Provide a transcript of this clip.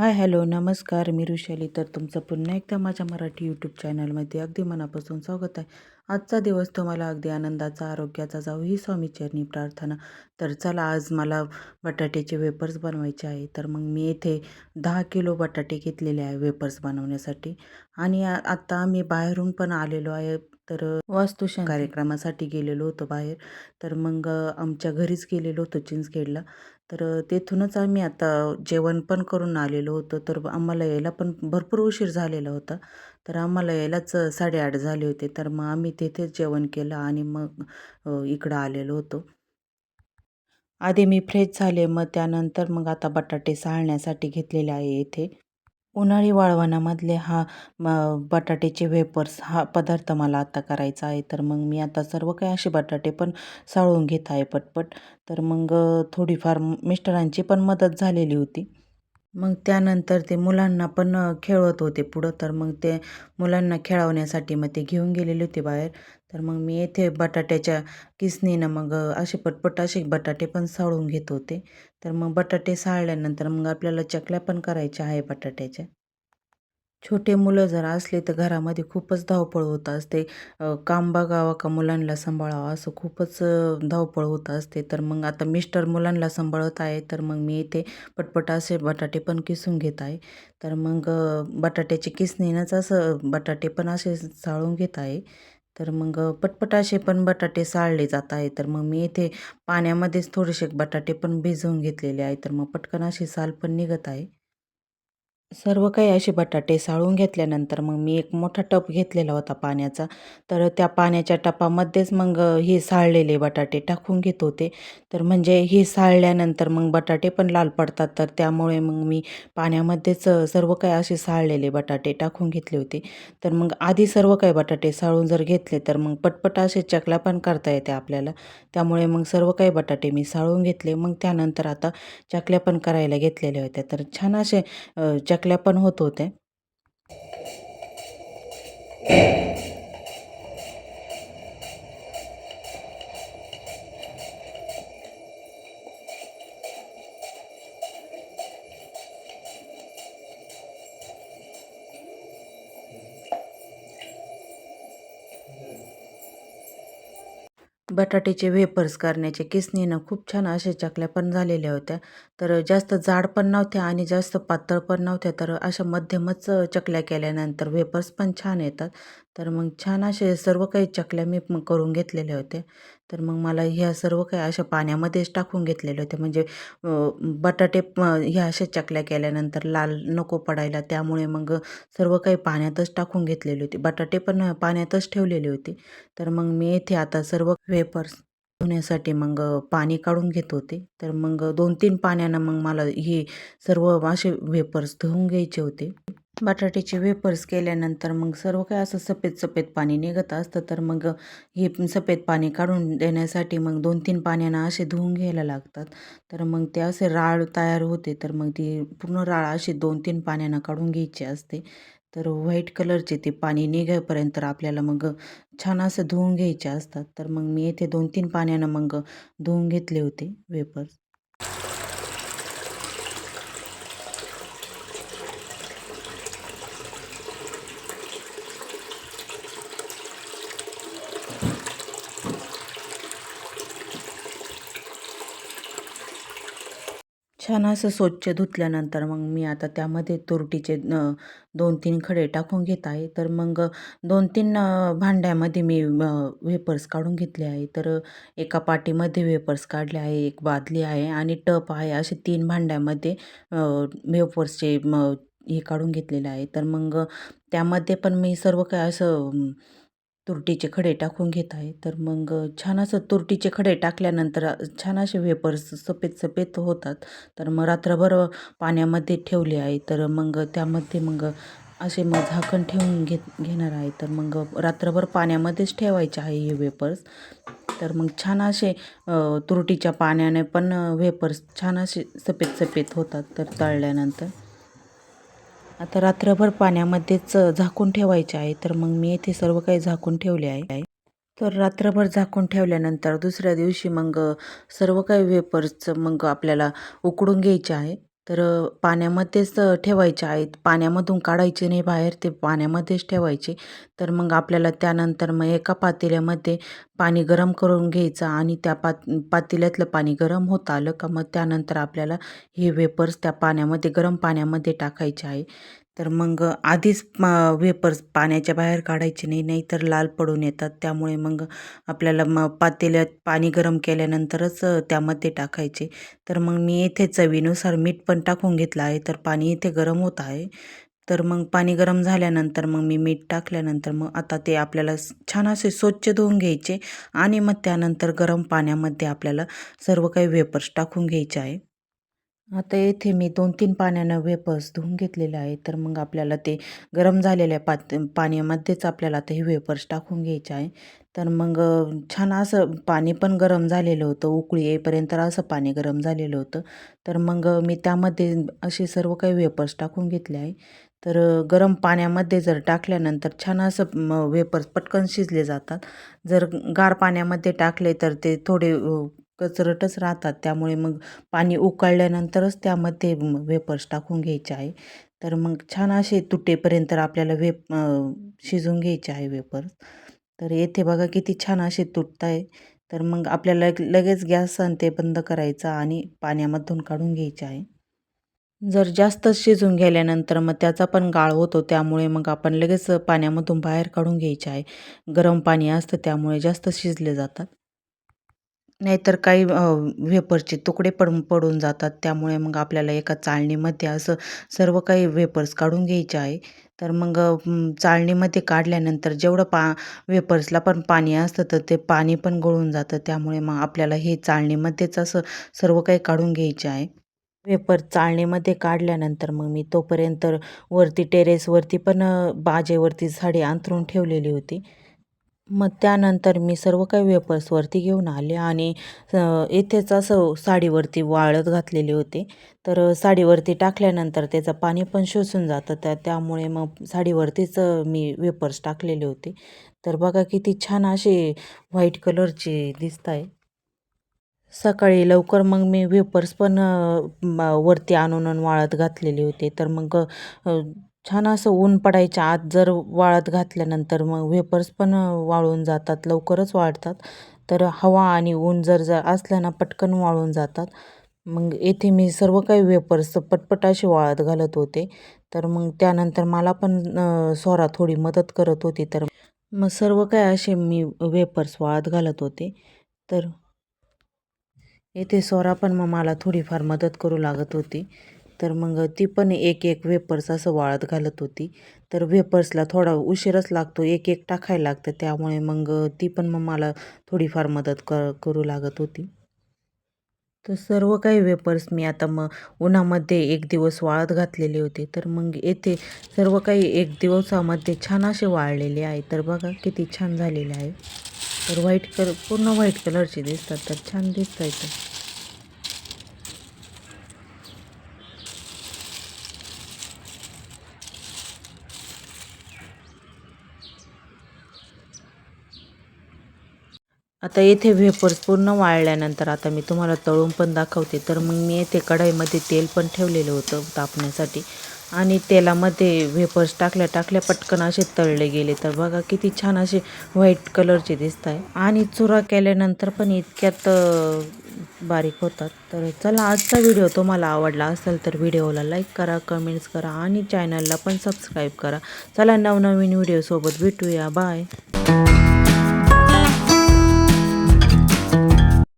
Hi hello नमस्कार मी ऋषाली. तर तुमचं पुन्हा एकदा माझ्या मराठी यूट्यूब चॅनलमध्ये अगदी मनापासून स्वागत आहे. आजचा दिवस तुम्हाला अगदी आनंदाचा आरोग्याचा जाऊ ही स्वामीचरणी प्रार्थना. तर चला आज मला बटाट्याचे वेपर्स बनवायचे आहे. तर मग मी येथे दहा किलो बटाटे घेतलेले आहे वेपर्स बनवण्यासाठी. आणि आ- आता आम्ही बाहेरून पण आलेलो आहे. तर वास्तुशांती. कार्यक्रमासाठी गेलेलो होतो बाहेर. तर मग आमच्या घरीच गेलेलो होतो चिंचखेडला. तर तेथूनच आम्ही आता जेवण पण करून आलेलो होतो. तर आम्हाला यायला पण भरपूर उशीर झालेला होता. तर आम्हाला यायलाच साडेआठ झाले होते. तर मग आम्ही तेथेच जेवण केलं आणि मग इकडं आलेलो होतो. आधी मी फ्रेश झाले. मग त्यानंतर मग आता बटाटे साळण्यासाठी घेतलेले आहे इथे. उन्हाळी वाळवणामधले हा म बटाट्याचे वेपर्स हा पदार्थ मला आता करायचा आहे. तर मग मी आता सर्व काही असे बटाटे पण साळून घेत आहे पटपट. तर मग थोडीफार मिस्टरांची पण मदत झालेली होती. मग त्यानंतर ते मुलांना पण खेळवत होते पुढं. तर मग ते मुलांना खेळवण्यासाठी मग ते घेऊन गेलेले होते बाहेर. तर मग मी येथे बटाट्याच्या किसनीनं मग असे पटपट असे बटाटे पण साळून घेत होते. तर मग बटाटे साळल्यानंतर मग आपल्याला चकल्या पण करायच्या आहे बटाट्याच्या. छोटे मुलं जर असले तर घरामध्ये खूपच धावपळ होत असते. काम बघावं का मुलांना सांभाळावं असं खूपच धावपळ होत असते. तर मग आता मिस्टर मुलांना सांभाळत आहे तर मग मी इथे पटपट असे बटाटे पण किसून घेत आहे. तर मग बटाट्याची किसणीनंच असं बटाटे पण असे चाळून घेत आहे. तर मग पटपट असे पण बटाटे साळले जात आहे. तर मग मी इथे पाण्यामध्येच थोडेसे बटाटे पण भिजवून घेतलेले आहे. तर मग पटकन अशी साल पण निघत आहे. सर्व काही असे बटाटे साळून घेतल्यानंतर मग मी एक मोठा टप घेतलेला होता पाण्याचा. तर त्या पाण्याच्या टपामध्येच मग हे साळलेले बटाटे टाकून घेत होते. तर म्हणजे हे साळल्यानंतर मग बटाटे पण लाल पडतात. तर त्यामुळे मग मी पाण्यामध्येच सर्व काही असे साळलेले बटाटे टाकून घेतले होते. तर मग आधी सर्व काही बटाटे साळून जर घेतले तर मग पटपट असे चकल्या पण करता येते आपल्याला. त्यामुळे मग सर्व काही बटाटे मी साळून घेतले. मग त्यानंतर आता चकल्या पण करायला घेतलेल्या होत्या. तर छान असे चक चकल्या पण होत होत्या. बटाट्याचे वेपर्स करण्याचे किसनीनं खूप छान अशा चकल्या पण झालेल्या होत्या. तर जास्त जाड पण नव्हत्या आणि जास्त पातळ पण नव्हत्या तर अशा मध्यमच चकल्या केल्यानंतर वेपर्स पण छान येतात. तर मग छान असे सर्व काही चकल्या मी करून घेतलेल्या होत्या. तर मग मला ह्या सर्व काही अशा पाण्यामध्येच टाकून घेतलेलं होते. म्हणजे बटाटे ह्या अशा चकल्या केल्यानंतर लाल नको पडायला. त्यामुळे मग सर्व काही पाण्यातच टाकून घेतलेली होती. बटाटे पण पाण्यातच ठेवलेले होते. तर मग मी येथे आता सर्व वेपर्स धुण्यासाठी मग पाणी काढून घेत होते. तर मग दोन तीन पाण्यानं मग मला हे सर्व असे वेपर्स धुवून घ्यायचे होते. बटाट्याचे वेपर्स केल्यानंतर मग सर्व काही असं सफेद सफेद पाणी निघत असतं. तर मग हे सफेद पाणी काढून देण्यासाठी मग दोन तीन पाण्यानं असे धुवून घ्यायला लागतात. तर मग ते असे राळ तयार होते. तर मग ती पूर्ण राळ अशी दोन तीन पाण्यानं काढून घ्यायची असते. तर व्हाईट कलरचे ते पाणी निघेपर्यंत आपल्याला मग छान असं धुवून घ्यायचे असतात. तर मग मी येथे दोन तीन पाण्यानं मग धुवून घेतले होते वेपर्स छान असं स्वच्छ धुतल्यानंतर मग मी आता त्यामध्ये तुरटीचे दोन तीन खडे टाकून घेत आहे. तर मग दोन तीन भांड्यामध्ये मी वेपर्स काढून घेतले आहे. तर एका पाटीमध्ये वेपर्स काढले आहे एक बादली आहे आणि टप आहे. असे तीन भांड्यामध्ये वेपर्सचे हे काढून घेतलेले आहे. तर मग त्यामध्ये पण मी सर्व काही असं तुरटीचे खडे टाकून घेत आहे. तर मग छान असं तुरटीचे खडे टाकल्यानंतर छान असे वेपर्स सफेद सफेद होतात. तर मग रात्रभर पाण्यामध्ये ठेवले आहे. तर मग त्यामध्ये मग असे मग झाकण ठेवून घेत घेणार आहे. तर मग रात्रभर पाण्यामध्येच ठेवायचे आहे हे वेपर्स. तर मग छान असे तुरटीच्या पाण्याने पण वेपर्स छान असे सफेद सफेद होतात. तर तळल्यानंतर आता रात्रभर पाण्यामध्येच झाकून ठेवायचे आहे. तर मग मी येथे सर्व काही झाकून ठेवले आहे. तर रात्रभर झाकून ठेवल्यानंतर दुसऱ्या दिवशी मग सर्व काही वेपर्सचं मग आपल्याला उकडून घ्यायचे आहे. तर पाण्यामध्येच ठेवायचे आहेत. पाण्यामधून काढायचे नाही बाहेर ते पाण्यामध्येच ठेवायचे. तर मग आपल्याला त्यानंतर मग एका पातेल्यामध्ये पाणी गरम करून घ्यायचं आणि त्या पात पातेल्यातलं पाणी गरम होत आलं का मग त्यानंतर आपल्याला हे वेपर्स त्या पाण्यामध्ये गरम पाण्यामध्ये टाकायचे आहे. तर मग आधीच वेपर्स पाण्याच्या बाहेर काढायचे नाही नाहीतर लाल पडून येतात. त्यामुळे मग आपल्याला मग पातेल्यात पाणी गरम केल्यानंतरच त्यामध्ये टाकायचे. तर मग मी इथे चवीनुसार मीठ पण टाकून घेतलं आहे तर पाणी इथे गरम होत आहे. तर मग पाणी गरम झाल्यानंतर मग मी मीठ टाकल्यानंतर मग आता ते आपल्याला छान असे स्वच्छ धुवून घ्यायचे. आणि मग त्यानंतर गरम पाण्यामध्ये आपल्याला सर्व काही वेपर्स टाकून घ्यायचे आहे. आता येथे मी दोन तीन पाण्यानं वेपर्स धुवून घेतलेले आहे तर मग आपल्याला ते गरम झालेल्या पात पाण्यामध्येच आपल्याला आता हे वेपर्स टाकून घ्यायचे आहे. तर मग छान असं पाणी पण गरम झालेलं होतं. उकळी येईपर्यंत असं पाणी गरम झालेलं होतं. तर मग मी त्यामध्ये असे सर्व काही वेपर्स टाकून घेतले आहे. तर गरम पाण्यामध्ये जर टाकल्यानंतर छान असं वेपर्स पटकन शिजले जातात. जर गार पाण्यामध्ये टाकले तर ते थोडे कचरटच राहतात. त्यामुळे मग पाणी उकळल्यानंतरच त्यामध्ये वेपर्स टाकून घ्यायचे आहे. तर मग छान असे तुटेपर्यंत आपल्याला वेप शिजून घ्यायचे आहे वेपर्स. तर येथे बघा किती छान असे तुटत आहे तर मग आपल्याला लगेच गॅस आणि ते बंद करायचा आणि पाण्यामधून काढून घ्यायचे आहे. जर जास्त शिजून गेल्यानंतर मग त्याचा पण गाळ होतो. त्यामुळे मग आपण लगेच पाण्यामधून बाहेर काढून घ्यायचे आहे. गरम पाणी असतं त्यामुळे जास्त शिजले जातात. नाहीतर काही वेपरचे तुकडे पडून पडून जातात. त्यामुळे मग आपल्याला एका चाळणीमध्ये असं सर्व काही वेपर्स काढून घ्यायचे आहे. तर मग चाळणीमध्ये काढल्यानंतर जेवढं पा वेपर्सला पण पाणी असतं तर ते पाणी पण गळून जातं. त्यामुळे मग आपल्याला हे चाळणीमध्येच असं सर्व काही काढून घ्यायचे आहे. वेपर चाळणीमध्ये काढल्यानंतर मग मी तोपर्यंत वरती टेरेसवरती पण बाजेवरती झाडे अंथरून ठेवलेली होती. मग त्यानंतर मी सर्व काही वेपर्सवरती घेऊन आले आणि येथेच इथेच असं साडीवरती वाळत घातलेले होते. तर साडीवरती टाकल्यानंतर त्याचं पाणी पण शोषून जातं. त्या त्यामुळे मग साडीवरतीच मी वेपर्स टाकलेले होते. तर बघा किती छान असे व्हाईट कलरचे दिसत आहे. सकाळी लवकर मग मी वेपर्स पण वरती आणून वाळत घातलेले होते. तर मग छान असं ऊन पडायच्या आत जर वाळत घातल्यानंतर मग वेपर्स पण वाळून जातात लवकरच वाळतात तर हवा आणि ऊन जर जर असलं ना पटकन वाळून जातात. मग येथे मी सर्व काही वेपर्स पटपट असे वाळत घालत होते. तर मग त्यानंतर मला पण सोरा स्वरा थोडी मदत करत होती. तर मग सर्व काही असे मी वेपर्स वाळत घालत होते. तर येथे स्वरा पण मग मला थोडीफार मदत करू लागत होती. तर मग ती पण एक एक वेपर्स असं वाळत घालत होती. तर वेपर्सला थोडा उशीरच लागतो एक एक टाकायला लागतं. त्यामुळे मग ती पण मग मला थोडीफार मदत कर करू लागत होती. तर सर्व काही वेपर्स मी आता मग उन्हामध्ये एक दिवस वाळत घातलेले होते. तर मग येथे सर्व काही एक दिवसामध्ये छान असे वाळलेले आहे. तर बघा किती छान झालेले आहे. तर व्हाईट कलर पूर्ण व्हाईट कलरचे दिसतात. तर छान दिसत आहे आता येथे वेपर्स पूर्ण वाळल्यानंतर आता मी तुम्हाला तळून पण दाखवते. तर मग मी येथे कढाईमध्ये तेल पण ठेवलेलं होतं तापण्यासाठी. आणि तेलामध्ये वेपर्स टाकल्या टाकल्या पटकन असे तळले गेले. तर बघा किती छान असे व्हाईट कलरचे दिसत आहे. आणि चुरा केल्यानंतर पण इतक्यात बारीक होतात. तर चला आजचा व्हिडिओ तुम्हाला आवडला असेल तर व्हिडिओला लाईक करा कमेंट्स करा आणि चॅनलला पण सबस्क्राईब करा. चला नवनवीन व्हिडिओसोबत भेटूया. बाय.